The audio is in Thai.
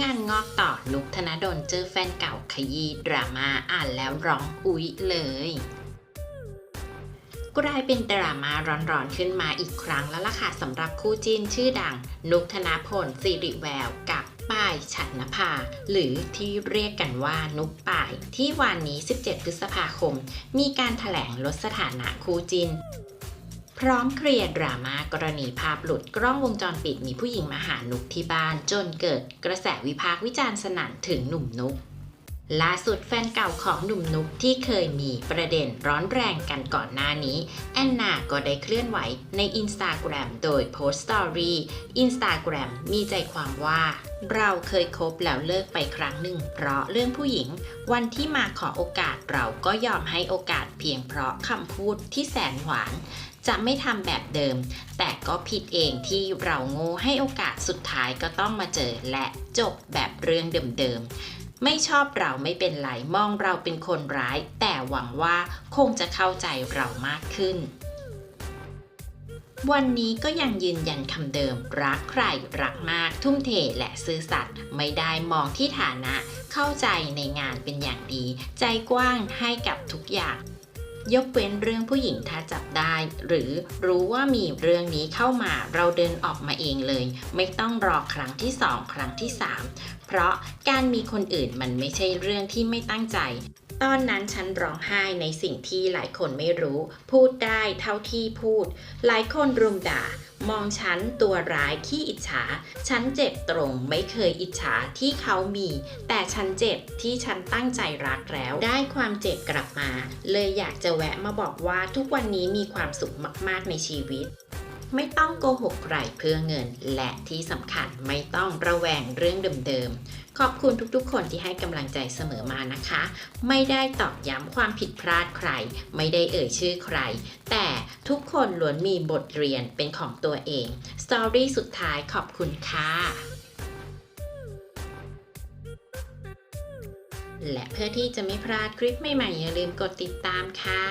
งานงอกต่อนุกธนดลเจอแฟนเก่าขยี้ดราม่าอ่านแล้วร้องอุ๊ยเลย กลายเป็นดราม่าร้อนๆขึ้นมาอีกครั้งแล้วล่ะค่ะสำหรับคู่จิ้นชื่อดัง นุกธนพลสิริแววกับป้ายฉัตรนภา หรือที่เรียกกันว่านุกป่าย ที่วันนี้ 17 พฤษภาคม มีการถแถลงลดสถานะคู่จิ้น พร้อมเคลียร์ดราม่ากรณีภาพหลุดกล้องวงจรปิดมีผู้หญิงมาหานุกที่บ้านจนเกิดกระแสวิพากษ์วิจารณ์สนั่นถึงหนุ่มนุกล่าสุดแฟนเก่าของหนุ่มนุกที่เคยมีประเด็นร้อนแรงกันก่อนหน้านี้ แอนนาก็ได้เคลื่อนไหวใน Instagram โดยโพสต์สตอรี่ Instagram มีใจความว่า เราเคยคบแล้วเลิกไปครั้งหนึ่ง เพราะเรื่องผู้หญิง วันที่มาขอโอกาสเราก็ยอมให้โอกาสเพียงเพราะคำพูดที่แสนหวาน จะไม่ทำแบบเดิม แต่ก็ผิดเองที่เราโง่ให้โอกาสสุดท้ายก็ต้องมาเจอและจบแบบเรื่องเดิมๆ ไม่ชอบเราไม่เป็นไรมองเราเป็นคนร้าย แต่หวังว่าคงจะเข้าใจเรามากขึ้น วันนี้ก็ยังยืนยันคำเดิม รักใครรักมากทุ่มเทและซื่อสัตย์ไม่ได้มองที่ฐานะ เข้าใจในงานเป็นอย่างดี ใจกว้างให้กับทุกอย่าง ยกเว้นเรื่องผู้หญิงถ้าจับได้ หรือรู้ว่ามีเรื่องนี้เข้ามาเราเดินออกมาเองเลย ไม่ต้องรอครั้งที่สองครั้งที่สามเพราะการมีคนอื่นมันไม่ใช่เรื่องที่ไม่ตั้งใจ ตอนนั้นฉันร้องไห้ในสิ่งที่หลายคนไม่รู้ พูดได้เท่าที่พูด หลายคนรุมด่า มองฉันตัวร้ายขี้อิจฉา ฉันเจ็บตรงไม่เคยอิจฉาที่เขามี แต่ฉันเจ็บที่ฉันตั้งใจรักแล้ว ได้ความเจ็บกลับมา เลยอยากจะแวะมาบอกว่าทุกวันนี้มีความสุขมาก ๆ ในชีวิต ไม่ต้องโกหกใครเพื่อเงิน และที่สำคัญไม่ต้องระแวงเรื่องเดิมๆ ขอบคุณทุกๆ คนที่ให้กำลังใจเสมอมานะคะ ไม่ได้ตอกย้ำความผิดพลาดใคร ไม่ได้เอ่ยชื่อใคร แต่ทุกคนล้วนมีบทเรียนเป็นของตัวเองสตอรี่สุดท้ายขอบคุณค่ะและเพื่อที่จะไม่พลาดคลิปใหม่ๆอย่าลืมกดติดตามค่ะ